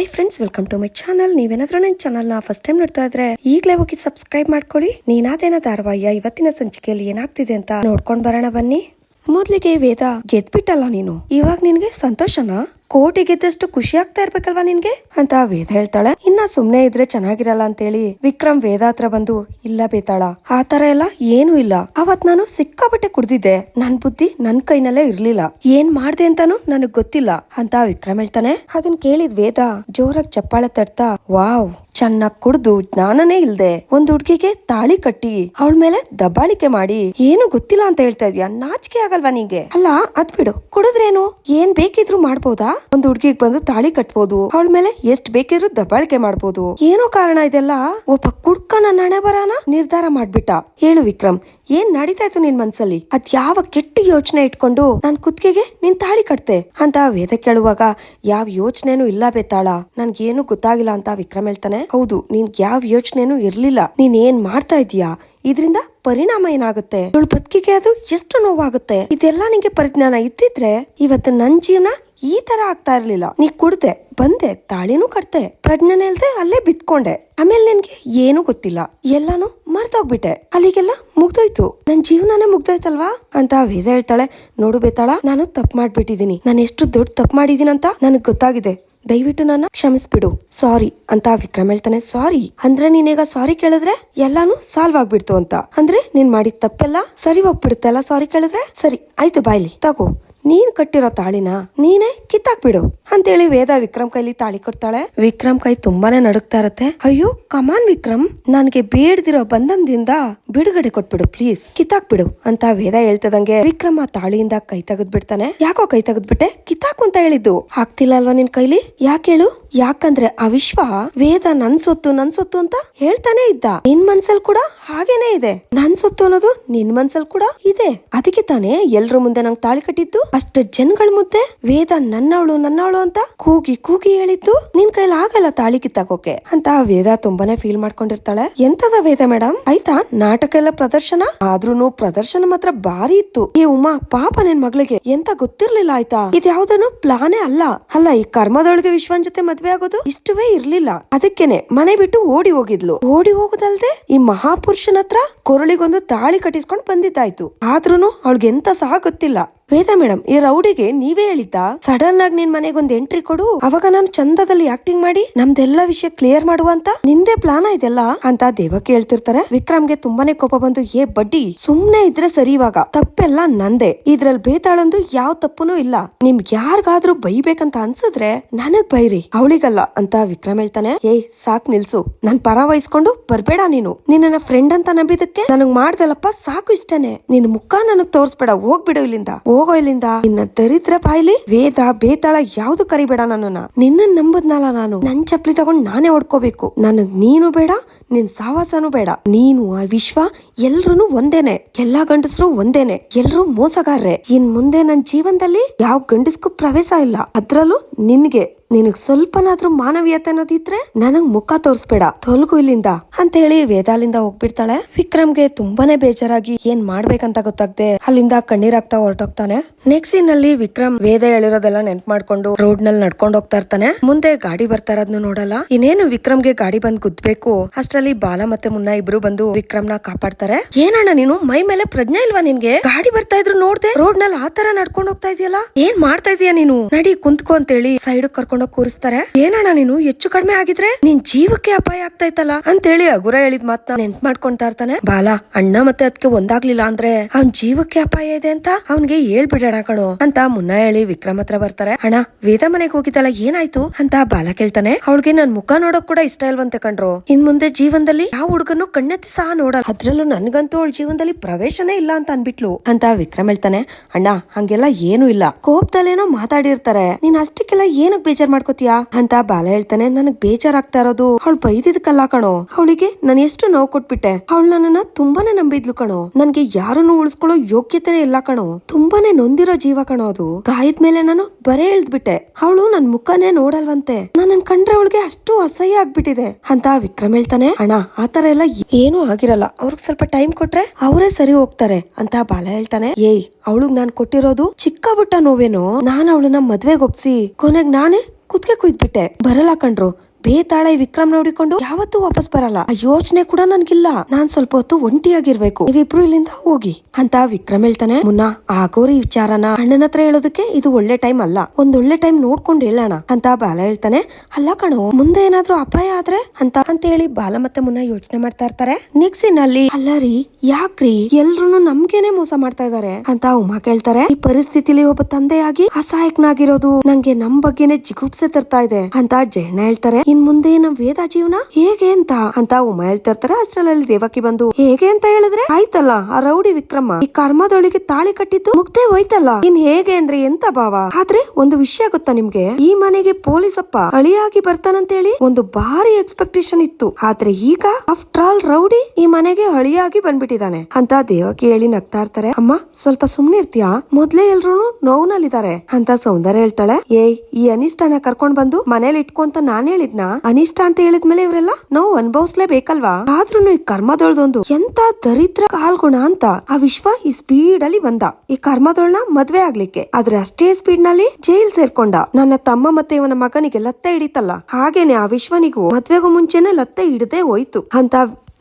Hi friends welcome to my channel ನೀವೇನಾದ್ರೂ ನನ್ನ ಚಾನಲ್ನ ಫಸ್ಟ್ ಟೈಮ್ ನೋಡ್ತಾ ಇದ್ರೆ, ಈಗಲೇ ಹೋಗಿ ಸಬ್ಸ್ಕ್ರೈಬ್ ಮಾಡ್ಕೊಳ್ಳಿ ನೀನಾದೇನ ಧಾರವಾಹಿಯ ಇವತ್ತಿನ ಸಂಚಿಕೆಯಲ್ಲಿ ಏನಾಗ್ತಿದೆ ಅಂತ ನೋಡ್ಕೊಂಡ್ ಬರೋಣ ಬನ್ನಿ. ಮೊದ್ಲಿಗೆ ವೇದ ಗೆದ್ಬಿಟ್ಟಲ್ಲ ನೀನು. ಇವಾಗ ನಿನ್ಗೆ ಸಂತೋಷನಾ? ಕೋಟಿ ಗೆದ್ದಷ್ಟು ಖುಷಿ ಆಗ್ತಾ ಇರ್ಬೇಕಲ್ವಾ ನಿನ್ಗೆ? ಅಂತ ವೇದ ಹೇಳ್ತಾಳೆ. ಇನ್ನ ಸುಮ್ನೆ ಇದ್ರೆ ಚೆನ್ನಾಗಿರಲ್ಲ ಅಂತೇಳಿ ವಿಕ್ರಮ್ ವೇದ ಹತ್ರ ಬಂದು, ಇಲ್ಲ ಬೇತಾಳ, ಆ ತರ ಎಲ್ಲ ಏನೂ ಇಲ್ಲ. ಅವತ್ ನಾನು ಸಿಕ್ಕಾಬಟ್ಟೆ ಕುಡ್ದಿದ್ದೆ. ನನ್ ಬುದ್ಧಿ ನನ್ ಕೈನಲ್ಲೇ ಇರ್ಲಿಲ್ಲ. ಏನ್ ಮಾಡ್ದೆ ಅಂತಾನು ನನಗ್ ಗೊತ್ತಿಲ್ಲ ಅಂತ ವಿಕ್ರಮ್ ಹೇಳ್ತಾನೆ. ಅದನ್ ಕೇಳಿದ್ ವೇದ ಜೋರಾಗ್ ಚಪ್ಪಾಳೆ ತಡ್ತಾ ವಾವ್, ಚೆನ್ನಾಗ್ ಕುಡ್ದು ಜ್ಞಾನನೇ ಇಲ್ದೆ. ಒಂದ್ ಹುಡ್ಗಿಗೆ ತಾಳಿ ಕಟ್ಟಿ, ಅವಳ ಮೇಲೆ ದಬ್ಬಾಳಿಕೆ ಮಾಡಿ, ಏನು ಗೊತ್ತಿಲ್ಲ ಅಂತ ಹೇಳ್ತಾ ಇದ್ಯಾ? ನಾಚಿಕೆ ಆಗಲ್ವಾ ನಿಂಗೆ? ಅಲ್ಲ, ಅದ್ ಬಿಡು. ಕುಡಿದ್ರೇನು? ಏನ್ ಬೇಕಿದ್ರು ಮಾಡ್ಬೋದಾ? ಒಂದ್ ಹುಡುಗಿಗ್ ಬಂದು ತಾಳಿ ಕಟ್ಬೋದು. ಅವಳ ಮೇಲೆ ಎಷ್ಟ್ ಬೇಕಿದ್ರು ದಬ್ಬಾಳಿಕೆ ಮಾಡ್ಬೋದು. ಏನೋ ಕಾರಣ ಇದೆಲ್ಲ? ಒಬ್ಬ ಕುಡ್ಕನ ನಣೆ ಬರಾನ ನಿರ್ಧಾರ ಮಾಡ್ಬಿಟ್ಟ. ಹೇಳು ವಿಕ್ರಮ್, ಏನ್ ನಡೀತಾ ಇತ್ತು ನಿನ್ ಮನ್ಸಲ್ಲಿ? ಅದ್ ಯಾವ ಕೆಟ್ಟ ಯೋಚನೆ ಇಟ್ಕೊಂಡು ನನ್ ಕುತ್ತಿಗೆಗೆ ನಿನ್ ತಾಳಿ ಕಟ್ತೆ ಅಂತ ವೇದ ಕೇಳುವಾಗ, ಯಾವ ಯೋಚನೆನೂ ಇಲ್ಲ ಬೇತಾಳ. ನನ್ಗೇನು ಗೊತ್ತಾಗಿಲ್ಲ ಅಂತ ವಿಕ್ರಮ್ ಹೇಳ್ತಾನೆ. ಹೌದು, ನಿನ್ಗ್ ಯಾವ ಯೋಚನೆನೂ ಇರ್ಲಿಲ್ಲ. ನೀನ್ ಏನ್ ಮಾಡ್ತಾ ಇದೀಯಾ ಇದರಿಂದ ಪರಿಣಾಮ ಏನಾಗುತ್ತೆ? ಬದುಕಿಗೆ ಅದು ಎಷ್ಟು ನೋವಾಗುತ್ತೆ? ಇದೆಲ್ಲ ನಿಂಗೆ ಪರಿಜ್ಞಾನ ಇದ್ದಿದ್ರೆ ಇವತ್ತು ನನ್ ಜೀವನ ಈ ತರ ಆಗ್ತಾ ಇರ್ಲಿಲ್ಲ. ನೀ ಕುಡ್ದೆ, ಬಂದೆ, ತಾಳಿನೂ ಕಟ್ತೆ ಪ್ರಜ್ಞೆನೇ ಇಲ್ದೆ ಅಲ್ಲೇ ಬಿತ್ಕೊಂಡೆ. ಆಮೇಲೆ ನಿನ್ಗೆ ಏನು ಗೊತ್ತಿಲ್ಲ. ಎಲ್ಲಾನು ಮರ್ತೋಗ್ಬಿಟ್ಟೆ ಅಲ್ಲಿಗೆಲ್ಲ ಮುಗ್ದೋಯ್ತು. ನನ್ ಜೀವನನೇ ಮುಗ್ದೋಯ್ತಲ್ವಾ? ಅಂತ ವೇದ ಹೇಳ್ತಾಳೆ. ನೋಡು ಬೇತಾಳ, ನಾನು ತಪ್ಪು ಮಾಡ್ಬಿಟ್ಟಿದೀನಿ ನಾನು ಎಷ್ಟು ದೊಡ್ಡ ತಪ್ಪು ಮಾಡಿದೀನಂತ ನನಗ್ ಗೊತ್ತಾಗಿದೆ. ದಯವಿಟ್ಟು ನನ್ನ ಕ್ಷಮಿಸ್ಬಿಡು. ಸಾರಿ ಅಂತ ವಿಕ್ರಮ್ ಹೇಳ್ತಾನೆ. ಸಾರಿ? ಅಂದ್ರೆ ನೀನೀಗ ಸಾರಿ ಕೇಳಿದ್ರೆ ಎಲ್ಲಾನು ಸಾಲ್ವ್ ಆಗ್ಬಿಡ್ತು ಅಂತ. ಅಂದ್ರೆ ನೀನ್ ಮಾಡಿದ ತಪ್ಪೆಲ್ಲ ಸರಿ ಹೋಗ್ಬಿಡುತ್ತಲ್ಲ ಸಾರಿ ಕೇಳಿದ್ರೆ? ಸರಿ, ಆಯ್ತು, ಬಾಯ್ಲಿ, ತಗೋ. ನೀನ್ ಕಟ್ಟಿರೋ ತಾಳಿನ ನೀನೇ ಕಿತ್ತಾಕ್ಬಿಡು ಅಂತೇಳಿ ವೇದ ವಿಕ್ರಮ್ ಕೈಲಿ ತಾಳಿ ಕೊಡ್ತಾಳೆ. ವಿಕ್ರಮ್ ಕೈ ತುಂಬಾನೇ ನಡುಕ್ತಾ ಇರತ್ತೆ. ಅಯ್ಯೋ, ಕಮಾನ್ ವಿಕ್ರಮ್, ನನ್ಗೆ ಬೇಡದಿರೋ ಬಂಧನದಿಂದ ಬಿಡುಗಡೆ ಕೊಟ್ಬಿಡು ಪ್ಲೀಸ್ ಕಿತ್ತಾಕ್ಬಿಡು ಅಂತ ವೇದ ಹೇಳ್ತದಂಗೆ ವಿಕ್ರಮ್ ಆ ತಾಳಿಯಿಂದ ಕೈ ತೆಗೆದ್ ಬಿಡ್ತಾನೆ ಯಾಕೋ ಕೈ ತೆಗೆದ್ಬಿಟ್ಟೆ? ಕಿತ್ತಾಕು ಅಂತ ಹೇಳಿದ್ದು. ಹಾಕ್ತಿಲ್ಲ ಅಲ್ವಾ ನಿನ್ ಕೈಲಿ? ಯಾಕೆ ಹೇಳು? ಯಾಕಂದ್ರೆ ಆ ವಿಶ್ವ ವೇದ ನನ್ ಸೊತ್ತು ನನ್ ಸೊತ್ತು ಅಂತ ಹೇಳ್ತಾನೆ ಇದ್ದ. ನಿನ್ ಮನ್ಸಲ್ ಕೂಡ ಹಾಗೇನೆ ಇದೆ. ನನ್ ಸೊತ್ತು ಅನ್ನೋದು ನಿನ್ ಮನ್ಸಲ್ ಕೂಡ ಇದೆ. ಅದಕ್ಕೆ ತಾನೇ ಎಲ್ರ ಮುಂದೆ ನಂಗೆ ತಾಳಿ ಕಟ್ಟಿದ್ದು? ಅಷ್ಟು ಜನಗಳ ಮುದ್ದೆ, ವೇದ ನನ್ನವಳು ನನ್ನವಳು ಅಂತ ಕೂಗಿ ಕೂಗಿ ಹೇಳಿದ್ದು ನಿನ್ ಕೈಲಿ ಆಗಲ್ಲ ತಾಳಿ ಕಿತ್ತಾಕೋಕೆ ಅಂತ ವೇದ ತುಂಬಾನೇ ಫೀಲ್ ಮಾಡ್ಕೊಂಡಿರ್ತಾಳೆ. ಎಂತದ ವೇದ ಮೇಡಮ್ ಆಯ್ತಾ? ನಾಟಕ ಎಲ್ಲ ಪ್ರದರ್ಶನ? ಆದ್ರೂನು ಪ್ರದರ್ಶನ ಮಾತ್ರ ಭಾರಿ ಇತ್ತು. ಈ ಉಮಾ ಪಾಪ ನಿನ್ ಮಗಳಿಗೆ ಎಂತ ಗೊತ್ತಿರ್ಲಿಲ್ಲ ಆಯ್ತಾ? ಇದ್ಯಾವ್ದನು ಪ್ಲಾನೇ ಅಲ್ಲ. ಅಲ್ಲ, ಈ ಕರ್ಮದೊಳಗೆ ವಿಶ್ವನ್ ಜೊತೆ ಮದ್ವೆ ಆಗೋದು ಇಷ್ಟವೇ ಇರ್ಲಿಲ್ಲ. ಅದಕ್ಕೇನೆ ಮನೆ ಬಿಟ್ಟು ಓಡಿ ಹೋಗಿದ್ಲು. ಓಡಿ ಹೋಗೋದಲ್ದೆ ಈ ಮಹಾಪುರುಷನ ಹತ್ರ ಕೊರಳಿಗೊಂದು ತಾಳಿ ಕಟ್ಟಿಸ್ಕೊಂಡ್ ಬಂದಿದ್ದಾಯ್ತು. ಆದ್ರೂನು ಅವಳಿಗೆ ಎಂತ ಸಹ ಗೊತ್ತಿಲ್ಲ. ವೇದ ಮೇಡಮ್ ಈ ರೌಡಿಗೆ ನೀವೇ ಹೇಳಿದ್ದ? ಸಡನ್ ಆಗಿ ನಿನ್ ಮನೆಗೊಂದ್ ಎಂಟ್ರಿ ಕೊಡು, ಅವಾಗ ನಾನು ಚಂದದಲ್ಲಿ ಆಕ್ಟಿಂಗ್ ಮಾಡಿ, ನಮ್ದೆಲ್ಲ ವಿಷಯ ಕ್ಲಿಯರ್ ಮಾಡುವಂತ ನಿಂದೇ ಪ್ಲಾನ್ ಇದೆಲ್ಲ? ಅಂತ ದೇವಕ್ಕೆ ಹೇಳ್ತಿರ್ತಾರೆ ವಿಕ್ರಮ್ಗೆ ತುಂಬಾನೇ ಕೋಪ ಬಂದು, ಏ ಬಡ್ಡಿ, ಸುಮ್ನೆ ಇದ್ರೆ ಸರಿ ಇವಾಗ. ತಪ್ಪೆಲ್ಲ ನಂದೆ. ಇದ್ರಲ್ಲಿ ಬೇತಾಳಂದು ಯಾವ ತಪ್ಪುನೂ ಇಲ್ಲ. ನಿಮ್ಗೆ ಯಾರಿಗಾದ್ರೂ ಬೈಬೇಕಂತ ಅನ್ಸಿದ್ರೆ ನನಗ್ ಬೈರಿ. ಅವಳಿಗಲ್ಲ, ಅಂತ ವಿಕ್ರಮ್ ಹೇಳ್ತಾನೆ. ಏಯ್, ಸಾಕ್ ನಿಲ್ಸು. ನನ್ ಪರ ವಹಿಸ್ಕೊಂಡು ಬರ್ಬೇಡ ನೀನು. ನಿನ್ನ ಫ್ರೆಂಡ್ ಅಂತ ನಂಬಿದಕ್ಕೆ ನನಗ್ ಮಾಡ್ದಲ್ಲಪ್ಪ ಸಾಕು ಇಷ್ಟನೇ. ನಿನ್ ಮುಖ ನನಗ್ ತೋರ್ಸ್ಬೇಡ. ಹೋಗ್ಬಿಡು ಇಲ್ಲಿಂದ. ಹೋಗೋ ಇಲ್ಲಿಂದ? ನಿನ್ನ ದರಿದ್ರ ಬಾಯ್ಲಿ ವೇದ, ಬೇತಾಳ ಯಾವ್ದು ಕರಿಬೇಡ ನನ್ನನ್ನ? ನಿನ್ನ ನಂಬದ್ನಲ್ಲ ನಾನು. ನನ್ ಚಪ್ಲಿ ತಗೊಂಡ್ ನಾನೇ ಹೊಡ್ಕೋಬೇಕು. ನನಗ್ ನೀನು ಬೇಡ, ನಿನ್ ಸಾವಾಸನೂ ಬೇಡ. ನೀನು ಆ ವಿಶ್ವ ಎಲ್ರು ಒಂದೇನೆ, ಎಲ್ಲಾ ಗಂಡಸರು ಒಂದೇನೆ, ಎಲ್ರು ಮೋಸಗಾರ್ರೆ. ಇನ್ ಮುಂದೆ ನನ್ ಜೀವನದಲ್ಲಿ ಯಾವ ಗಂಡಸ್ಗೂ ಪ್ರವೇಶ ಇಲ್ಲ. ಅದ್ರಲ್ಲೂ ನಿನ್ಗೆ, ನಿನಗ್ ಸ್ವಲ್ಪನಾದ್ರೂ ಮಾನವೀಯತೆ ಅನ್ನೋದಿದ್ರೆ ನನಗ್ ಮುಖ ತೋರ್ಸ್ಬೇಡ. ತೊಲಗು ಇಲ್ಲಿಂದ ಅಂತ ಹೇಳಿ ವೇದಾಲಿಂದ ಹೋಗ್ಬಿಡ್ತಾಳೆ. ವಿಕ್ರಮ್ಗೆ ತುಂಬಾನೇ ಬೇಜಾರಾಗಿ ಏನ್ ಮಾಡ್ಬೇಕಂತ ಗೊತ್ತಾಗ್ದೆ ಅಲ್ಲಿಂದ ಕಣ್ಣೀರಾಗ್ತಾ ಹೊರಟೋಗ್ತಾನೆ. ನೆಕ್ಸ್ಟ್ ಸೀನ್ ಅಲ್ಲಿ ವಿಕ್ರಮ್ ವೇದ ಹೇಳಿರೋದೆಲ್ಲ ನೆನ್ಪ್ ಮಾಡ್ಕೊಂಡು ರೋಡ್ನಲ್ಲಿ ನಡ್ಕೊಂಡು ಹೋಗ್ತಾ ಇರ್ತಾನೆ. ಮುಂದೆ ಗಾಡಿ ಬರ್ತಾ ಇರೋದ್ನು ನೋಡಲ್ಲ. ಇನ್ನೇನು ವಿಕ್ರಮ್ಗೆ ಗಾಡಿ ಬಂದ್ ಗುದ್ಬೇಕು? ಅಷ್ಟರಲ್ಲಿ ಬಾಲ ಮತ್ತೆ ಮುನ್ನ ಇಬ್ರು ಬಂದು ವಿಕ್ರಮ್ನ ಕಾಪಾಡ್ತಾರೆ. ಏನಣ್ಣ ನೀನು? ಮೈ ಮೇಲೆ ಪ್ರಜ್ಞೆ ಇಲ್ವಾ ನಿನ್ಗೆ? ಗಾಡಿ ಬರ್ತಾ ಇದ್ರು ನೋಡ್ದೆ ರೋಡ್ನಲ್ಲಿ ಆತರ ನಡ್ಕೊಂಡು ಹೋಗ್ತಾ ಇದೆಯಲ್ಲ? ಏನ್ ಮಾಡ್ತಾ ಇದೀಯ ನೀನು? ನಡಿ, ಕುಂತ್ಕೊ ಅಂತ ಹೇಳಿ ಸೈಡ್ ಕರ್ಕೊಂಡು ಕೂರಿಸ್ತಾರೆ. ಏನಣ್ಣ ನೀನು? ಹೆಚ್ಚು ಕಡಿಮೆ ಆಗಿದ್ರೆ ನಿನ್ ಜೀವಕ್ಕೆ ಅಪಾಯ ಆಗ್ತಾ ಇತ್ತಲ್ಲ? ಅಂತ ಹೇಳಿ ಅಗುರ ಹೇಳಿದ್ ಮಾತ್ನ ನೆನ್ಪ್ ಮಾಡ್ಕೊಂತಾ ಇರ್ತಾನೆ. ಬಾಲ, ಅಣ್ಣ ಮತ್ತೆ ಅದಕ್ಕೆ ಒಂದಾಗ್ಲಿಲ್ಲ ಅಂದ್ರೆ ಅವ್ನ್ ಜೀವಕ್ಕೆ ಅಪಾಯ ಇದೆ ಅಂತ ಅವ್ನ್ಗೆ ಹೇಳ್ಬಿಡೋಣ ಕಣೋ ಅಂತ ಮುನ್ನ ಹೇಳಿ ವಿಕ್ರಮ್ ಹತ್ರ ಬರ್ತಾರೆ. ಅಣ್ಣ, ವೇದ ಮನೆಗೆ ಹೋಗಿದ್ದಲ್ಲ ಏನಾಯ್ತು ಅಂತ ಬಾಲ ಕೇಳ್ತಾನೆ. ಅವಳಿಗೆ ನನ್ ಮುಖ ನೋಡೋಕ್ ಕೂಡ ಇಷ್ಟ ಇಲ್ವಂತೆ ಕಣ್ರು. ಇನ್ ಮುಂದೆ ಜೀವನದಲ್ಲಿ ಯಾವ ಹುಡುಗನು ಕಣ್ಣೆತ್ತಿ ಸಹ ನೋಡಲ್ಲ. ಅದ್ರಲ್ಲೂ ನನ್ಗಂತೂ ಅವಳ ಜೀವನದಲ್ಲಿ ಪ್ರವೇಶನೇ ಇಲ್ಲ ಅಂತ ಅನ್ಬಿಟ್ಲು. ಅಂತ ವಿಕ್ರಮ್ ಹೇಳ್ತಾನೆ, ಅಣ್ಣ, ಹಂಗೆಲ್ಲ ಏನು ಇಲ್ಲ. ಕೋಪದಲ್ಲೇನೋ ಮಾತಾಡಿರ್ತಾರೆ. ನೀನ್ ಅಷ್ಟಕ್ಕೆಲ್ಲ ಏನಕ್ ಬೇಜಾರ್ ಮಾಡ್ಕೋತೀಯಾ? ಅಂತ ಬಾಲ ಹೇಳ್ತಾನೆ, ನನಗ್ ಬೇಜಾರಾಗ್ತಾ ಇರೋದು ಅವಳು ಬೈದಿದ್ಕಲ್ಲ ಕಣೋ. ಅವಳಿಗೆ ನಾನು ಎಷ್ಟು ನೋವು ಕೊಟ್ಬಿಟ್ಟೆ. ಅವಳು ನನ್ನನ್ನ ತುಂಬಾನೇ ನಂಬಿದ್ಲು ಕಣೋ. ನನ್ಗೆ ಯಾರನ್ನು ಉಳಿಸ್ಕೊಳ್ಳೋ ಯೋಗ್ಯತೆನೇ ಇಲ್ಲ ಕಣೋ. ತುಂಬಾನೇ ನೊಂದಿರೋ ಜೀವ ಕಣೋ ಅದು. ಗಾಯದ ಮೇಲೆ ನಾನು ಬರೇ ಎಳ್ದ್ಬಿಟ್ಟೆ ಅವಳು ನನ್ ಮುಖನೇ ನೋಡಲ್ವಂತೆ. ನನ್ನ ಕಂಡ್ರೆ ಅವಳಿಗೆ ಅಷ್ಟು ಅಸಹ್ಯ ಆಗ್ಬಿಟ್ಟಿದೆ. ಅಂತ ವಿಕ್ರಮ್ ಹೇಳ್ತಾನೆ, ಅಣ್ಣ ಆತರ ಎಲ್ಲ ಏನೂ ಆಗಿರಲ್ಲ. ಅವ್ರಿಗೆ ಸ್ವಲ್ಪ ಟೈಮ್ ಕೊಟ್ರೆ ಅವರೇ ಸರಿ ಹೋಗ್ತಾರೆ ಅಂತ ಬಾಲ ಹೇಳ್ತಾನೆ. ಏಯ್, ಅವಳಿಗೆ ನಾನ್ ಕೊಟ್ಟಿರೋದು ಚಿಕ್ಕ ಬಿಟ್ಟ ನೋವೇನೋ? ನಾನ್ ಅವಳನ್ನ ಮದ್ವೆಗೆ ಒಪ್ಸಿ, ಕೊನೆಗ್ ನಾನೇ ಕುತ್ಕೆ ಕುಯ್ದ್ಬಿಟ್ಟೆ. ಬರಲ್ಲ ಕಣ್ರು. ಬೇತಾಳೆ ವಿಕ್ರಮ್ ನೋಡಿಕೊಂಡು ಯಾವತ್ತೂ ವಾಪಸ್ ಬರಲ್ಲ. ಆ ಯೋಚನೆ ಕೂಡ ನನ್ಗಿಲ್ಲ. ನಾನ್ ಸ್ವಲ್ಪ ಹೊತ್ತು ಒಂಟಿಯಾಗಿರ್ಬೇಕು. ನೀವಿಬ್ರು ಇಲ್ಲಿಂದ ಹೋಗಿ. ಅಂತ ವಿಕ್ರಮ್ ಹೇಳ್ತಾನೆ. ಮುನ್ನ, ಆಗೋರಿ ವಿಚಾರನ. ಅಣ್ಣನ ಹತ್ರ ಹೇಳೋದಕ್ಕೆ ಇದು ಒಳ್ಳೆ ಟೈಮ್ ಅಲ್ಲ. ಒಂದ್ ಒಳ್ಳೆ ಟೈಮ್ ನೋಡ್ಕೊಂಡು ಹೇಳೋಣ ಅಂತ ಬಾಲ ಹೇಳ್ತಾನೆ. ಅಲ್ಲ ಕಣೋ, ಮುಂದೆ ಏನಾದ್ರೂ ಅಪಾಯ ಆದ್ರೆ ಅಂತ ಅಂತ ಹೇಳಿ ಬಾಲ ಮತ್ತೆ ಮುನ್ನ ಯೋಚನೆ ಮಾಡ್ತಾ ಇರ್ತಾರೆ. ನೆಕ್ಸಿನಲ್ಲಿ ಅಲ್ಲ ರೀ, ಯಾಕ್ರಿ? ಎಲ್ರು ನಮ್ಗೇನೆ ಮೋಸ ಮಾಡ್ತಾ ಇದಾರೆ ಅಂತ ಉಮಾ ಕೇಳ್ತಾರೆ. ಈ ಪರಿಸ್ಥಿತಿಲಿ ಒಬ್ಬ ತಂದೆಯಾಗಿ ಅಸಹಾಯಕನಾಗಿರೋದು ನಂಗೆ ನಮ್ ಬಗ್ಗೆನೆ ಜಿಗುಪ್ಸೆ ತರ್ತಾ ಇದೆ ಅಂತ ಜಯಣ್ಣ ಹೇಳ್ತಾರೆ. ಇನ್ ಮುಂದೆ ನಮ್ ವೇದ ಜೀವನ ಹೇಗೆ ಅಂತ ಅಂತ ಉಮಾ ಹೇಳ್ತಾ ಇರ್ತಾರೆ ಅಷ್ಟ್ರಲ್ಲಿ ದೇವಕಿ ಬಂದು, ಹೇಗೆ ಅಂತ ಹೇಳಿದ್ರೆ, ಆಯ್ತಲ್ಲ, ಆ ರೌಡಿ ವಿಕ್ರಮ, ಈ ಕರ್ಮದೊಳಗೆ ತಾಳಿ ಕಟ್ಟಿದ್ದು ಮುಗ್ದೆ ಹೋಯ್ತಲ್ಲ, ಇನ್ ಹೇಗೆ ಅಂದ್ರೆ ಎಂತ ಭಾವ? ಆದ್ರೆ ಒಂದು ವಿಷಯ ಗೊತ್ತಾ ನಿಮ್ಗೆ? ಈ ಮನೆಗೆ ಪೊಲೀಸಪ್ಪ ಅಳಿಯಾಗಿ ಬರ್ತಾನಂತೇಳಿ ಒಂದು ಭಾರಿ ಎಕ್ಸ್ಪೆಕ್ಟೇಷನ್ ಇತ್ತು. ಆದ್ರೆ ಈಗ ಆಫ್ಟರ್ ಆಲ್ ರೌಡಿ ಈ ಮನೆಗೆ ಅಳಿಯಾಗಿ ಬಂದ್ಬಿಟ್ಟಿದ್ದಾನೆ ಅಂತ ದೇವಕಿ ಹೇಳಿ ನಗ್ತಾ ಇರ್ತಾರೆ. ಅಮ್ಮ, ಸ್ವಲ್ಪ ಸುಮ್ನೆ ಇರ್ತೀಯಾ? ಮೊದ್ಲೇ ಎಲ್ರು ನೋವ್ನಲ್ಲಿದ್ದಾರೆ ಅಂತ ಸೌಂದರ್ಯ ಹೇಳ್ತಾಳೆ. ಏಯ್, ಈ ಅನಿಷ್ಟನ ಕರ್ಕೊಂಡ್ ಬಂದು ಮನೇಲಿ ಇಟ್ಕೊಂತ ನಾನ್ ಹೇಳಿದ್ನ. ಅನಿಷ್ಟ ಅಂತ ಹೇಳಿದ್ಮೇಲೆ ಇವರೆಲ್ಲ ನಾವು ಅನುಭವಿಸ್ಲೇಬೇಕಲ್ವಾ? ಆದ್ರೂ ಈ ಕರ್ಮದೊಳದೊಂದು ಎಂತ ದರಿದ್ರ ಕಾಲ್ಗುಣ ಅಂತ ಆ ವಿಶ್ವ ಈ ಸ್ಪೀಡ್ ಅಲ್ಲಿ ಬಂದ. ಈ ಕರ್ಮದೊಳನ ಮದ್ವೆ ಆಗ್ಲಿಕ್ಕೆ. ಆದ್ರೆ ಅಷ್ಟೇ ಸ್ಪೀಡ್ನಲ್ಲಿ ಜೈಲ್ ಸೇರ್ಕೊಂಡ. ನನ್ನ ತಮ್ಮ ಮತ್ತೆ ಇವನ ಮಗನಿಗೆ ಲತ್ತೆ ಹಿಡಿತಲ್ಲ. ಹಾಗೇನೆ ಆ ವಿಶ್ವನಿಗೂ ಮದ್ವೆಗೂ ಮುಂಚೆನೆ ಲತ್ತೆ ಹಿಡದೆ ಹೋಯ್ತು. ಅಂತ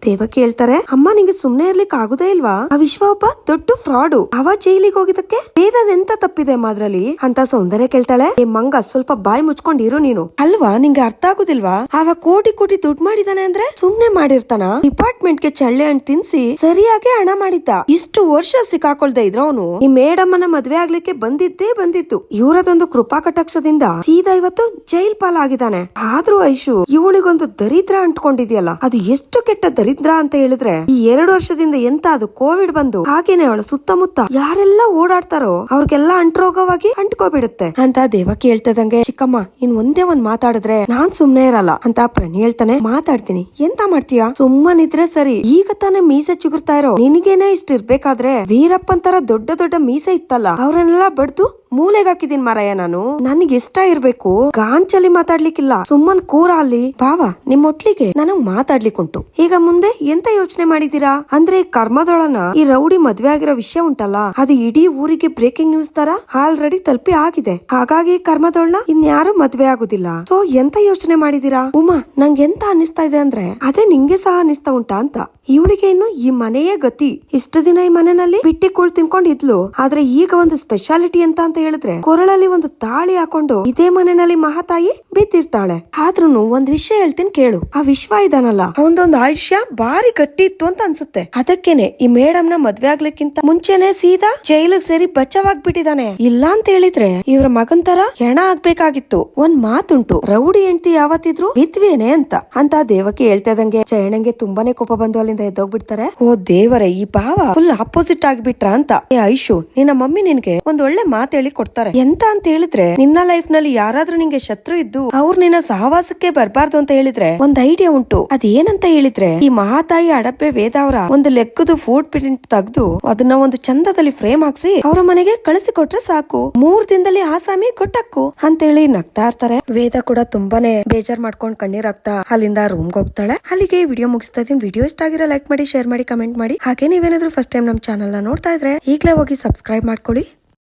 ದೇವಕಿ ಕೇಳ್ತಾರೆ, ಅಮ್ಮ, ನಿಂಗೆ ಸುಮ್ನೆ ಇರ್ಲಿಕ್ಕೆ ಆಗುದೇ ಇಲ್ವಾ? ಆ ವಿಶ್ವ ಒಬ್ಬ ದೊಡ್ಡ ಫ್ರಾಡು ಅವ ಜೈಲಿಗೆ ಹೋಗಿದ್ದಕ್ಕೆ ಎಂತ ತಪ್ಪಿದೆ ಮಾದ್ರಲ್ಲಿ ಅಂತ ಸೌಂದರ್ಯ ಕೇಳ್ತಾಳೆ. ಏ ಮಂಗ, ಸ್ವಲ್ಪ ಬಾಯಿ ಮುಚ್ಕೊಂಡಿರು ನೀನು. ಅಲ್ವಾ? ನಿಂಗೆ ಅರ್ಥ ಆಗುದಿಲ್ವಾ? ಅವ ಕೋಟಿ ಕೋಟಿ ದುಡ್ಡು ಮಾಡಿದಾನೆ ಅಂದ್ರೆ ಸುಮ್ನೆ ಮಾಡಿರ್ತಾನ. ಡಿಪಾರ್ಟ್ಮೆಂಟ್ಗೆ ಚಳ್ಳೆ ಹಣ್ಣು ತಿನ್ಸಿ ಸರಿಯಾಗಿ ಹಣ ಮಾಡಿದ್ದ. ಇಷ್ಟು ವರ್ಷ ಸಿಕ್ಕಾಕೊಳ್ದೆ ಇದ್ರ ಅವನು ಈ ಮೇಡಮ್ಮನ ಮದ್ವೆ ಆಗ್ಲಿಕ್ಕೆ ಬಂದಿದ್ದೇ ಬಂದಿತ್ತು. ಇವರದೊಂದು ಕೃಪಾ ಕಟಾಕ್ಷದಿಂದ ಸೀದಾ ಇವತ್ತು ಜೈಲ್ ಪಾಲಾಗಿದ್ದಾನೆ. ಆದ್ರೂ ಐಶು, ಇವಳಿಗೊಂದು ದರಿದ್ರ ಅಂಟ್ಕೊಂಡಿದ್ಯಲ್ಲ, ಅದು ಎಷ್ಟು ಕೆಟ್ಟ ದರಿದ್ರ ಅಂತ ಹೇಳಿದ್ರೆ ಈ ಎರಡು ವರ್ಷದಿಂದ ಎಂತ ಅದು ಕೋವಿಡ್ ಬಂದು ಹಾಗೇನೆ ಅವಳ ಸುತ್ತಮುತ್ತ ಯಾರೆಲ್ಲ ಓಡಾಡ್ತಾರೋ ಅವ್ರಿಗೆಲ್ಲ ಅಂಟ್ರೋಗವಾಗಿ ಅಂಟ್ಕೋಬಿಡುತ್ತೆ. ಅಂತ ದೇವ ಹೇಳ್ತದಂಗೆ ಚಿಕ್ಕಮ್ಮ ಇನ್ ಒಂದೇ ಒಂದ್ ಮಾತಾಡಿದ್ರೆ ನಾನ್ ಸುಮ್ನೆ ಇರಲ್ಲ. ಅಂತ ಪ್ರಣಿ ಹೇಳ್ತಾನೆ. ಮಾತಾಡ್ತೀನಿ. ಎಂತ ಮಾಡ್ತೀಯಾ? ಸುಮ್ಮನಿದ್ರೆ ಸರಿ. ಈಗ ತಾನೇ ಮೀಸೆ ಚಿಗುರ್ತಾ ಇರೋ. ನಿನಗೇನೆ ಇಷ್ಟ ಇರ್ಬೇಕಾದ್ರೆ ವೀರಪ್ಪನ್ ತರ ದೊಡ್ಡ ದೊಡ್ಡ ಮೀಸೆ ಇತ್ತಲ್ಲ, ಅವ್ರನ್ನೆಲ್ಲ ಬಡ್ದು ಮೂಲೆಗೆ ಹಾಕಿದೀನಿ ನಾನು. ನನಗೆ ಇಷ್ಟ ಇರ್ಬೇಕು. ಗಾಂಚಲಿ ಮಾತಾಡ್ಲಿಕ್ಕಿಲ್ಲ. ಸುಮ್ಮನ್ ಕೂರ ಅಲ್ಲಿ. ಭಾವ, ನಿಮ್ ಒಟ್ಲಿಗೆ ನನಗ್ ಮಾತಾಡ್ಲಿಕ್ಕುಂಟು. ಈಗ ಮುಂದೆ ಎಂತ ಯೋಚನೆ ಮಾಡಿದೀರಾ ಅಂದ್ರೆ ಕರ್ಮದೊಳನ ಈ ರೌಡಿ ಮದ್ವೆ ಆಗಿರೋ ವಿಷಯ ಉಂಟಲ್ಲ, ಅದು ಇಡೀ ಊರಿಗೆ ಬ್ರೇಕಿಂಗ್ ನ್ಯೂಸ್ ತರ ಆಲ್ರೆಡಿ ತಲುಪಿ ಆಗಿದೆ. ಹಾಗಾಗಿ ಕರ್ಮದೊಳನ ಇನ್ಯಾರು ಮದ್ವೆ ಆಗುದಿಲ್ಲ. ಸೊ ಎಂತ ಯೋಚನೆ ಮಾಡಿದೀರಾ ಉಮಾ, ನಂಗೆ ಎಂತ ಅನಿಸ್ತಾ ಇದೆ ಅಂದ್ರೆ, ಅದೇ ನಿಂಗೆ ಸಹ ಅನಿಸ್ತಾ ಉಂಟಾ ಅಂತ. ಇವಳಿಗೆ ಇನ್ನು ಈ ಮನೆಯೇ ಗತಿ. ಇಷ್ಟು ದಿನ ಈ ಮನೆಯಲ್ಲಿ ಬಿಟ್ಟಿ ಕೂಳ್ ತಿನ್ಕೊಂಡಿದ್ಲು. ಆದ್ರೆ ಈಗ ಒಂದು ಸ್ಪೆಷಾಲಿಟಿ ಅಂತ ಅಂತ ಹೇಳಿದ್ರೆ ಕೊರಳಲ್ಲಿ ಒಂದು ತಾಳಿ ಹಾಕೊಂಡು ಇದೇ ಮನೆಯಲ್ಲಿ ಮಹಾತಾಯಿ ಬಿದ್ದಿರ್ತಾಳೆ. ಆದ್ರೂನು ಒಂದ್ ವಿಷಯ ಹೇಳ್ತೀನಿ ಕೇಳು. ಆ ವಿಶ್ವ ಇದಾನಲ್ಲ, ಅವನದೊಂದು ಆಯುಷ್ಯ ಬಾರಿ ಗಟ್ಟಿ ಇತ್ತು ಅಂತ ಅನ್ಸುತ್ತೆ. ಅದಕ್ಕೇನೆ ಈ ಮೇಡಮ್ನ ಮದ್ವೆ ಆಗ್ಲಿಕ್ಕಿಂತ ಮುಂಚೆನೆ ಸೀದಾ ಜೈಲಿಗೆ ಸೇರಿ ಬಚ್ಚವಾಗ್ಬಿಟ್ಟಿದಾನೆ ಇಲ್ಲ ಅಂತ ಹೇಳಿದ್ರೆ ಇವ್ರ ಮಗನ್ ತರ ಹೆಣ ಆಗ್ಬೇಕಾಗಿತ್ತು. ಒಂದ್ ಮಾತುಂಟು, ರೌಡಿ ಹೆಂಡತಿ ಯಾವತ್ತಿದ್ರು ಬಿದ್ವೇನೆ ಅಂತ. ಅಂತ ದೇವಕಿ ಹೇಳ್ತದಂಗೆ ಜಯಣ್ಣಂಗೆ ತುಂಬಾನೇ ಕೋಪ ಬಂದು ಅಲ್ಲಿಂದ ಎದ್ದೋಗ್ಬಿಡ್ತಾರೆ. ಓ ದೇವರೇ, ಈ ಭಾವ ಫುಲ್ ಆಪೋಸಿಟ್ ಆಗ್ಬಿಟ್ರ ಅಂತ. ಏ ಐಶು, ನಿನ್ನ ಮಮ್ಮಿ ನಿನ್ಗೆ ಒಂದ್ ಒಳ್ಳೆ ಮಾತು ಹೇಳಿ ಕೊಡ್ತಾರೆ. ಎಂತ ಅಂತ ಹೇಳಿದ್ರೆ, ನಿನ್ನ ಲೈಫ್ನಲ್ಲಿ ಯಾರಾದ್ರೂ ನಿಂಗೆ ಶತ್ರು ಇದ್ದು ಅವ್ರು ನಿನ್ನ ಸಹವಾಸಕ್ಕೆ ಬರಬಾರ್ದು ಅಂತ ಹೇಳಿದ್ರೆ ಒಂದ್ ಐಡಿಯಾ ಉಂಟು. ಅದೇನಂತ ಹೇಳಿದ್ರೆ, ಈ ಮಹಾತಾಯಿ ಅಡಪ್ಪೆ ವೇದ ಅವರ ಒಂದು ಲೆಕ್ಕದ ಫುಡ್ ಪ್ರಿಂಟ್ ತೆಗೆದು ಅದನ್ನ ಒಂದು ಚಂದದಲ್ಲಿ ಫ್ರೇಮ್ ಹಾಕ್ಸಿ ಅವರ ಮನೆಗೆ ಕಳಿಸಿ ಕೊಟ್ರೆ ಸಾಕು. ಮೂರ್ ದಿನದಲ್ಲಿ ಆಸಾಮಿ ಕೊಟ್ಟಕ್ಕು ಅಂತೇಳಿ ನಗ್ತಾ ಇರ್ತಾರೆ. ವೇದ ಕೂಡ ತುಂಬಾನೇ ಬೇಜಾರ್ ಮಾಡ್ಕೊಂಡ್ ಕಣ್ಣೀರಾಗ್ತಾ ಅಲ್ಲಿಂದ ರೂಮ್ಗೆ ಹೋಗ್ತಾಳೆ. ಅಲ್ಲಿಗೆ ವಿಡಿಯೋ ಮುಗಿಸ್ತಾ ಇದೀನಿ ವಿಡಿಯೋ ಇಷ್ಟ ಆಗಿರೋ ಲೈಕ್ ಮಾಡಿ ಶೇರ್ ಮಾಡಿ ಕಮೆಂಟ್ ಮಾಡಿ. ಹಾಗೆ ನೀವೇನಾದ್ರೂ ಫಸ್ಟ್ ಟೈಮ್ ನಮ್ ಚಾನಲ್ನ ನೋಡ್ತಾ ಇದ್ರೆ ಈಗಲೇ ಹೋಗಿ ಸಬ್ಸ್ಕ್ರೈಬ್ ಮಾಡ್ಕೊಳ್ಳಿ.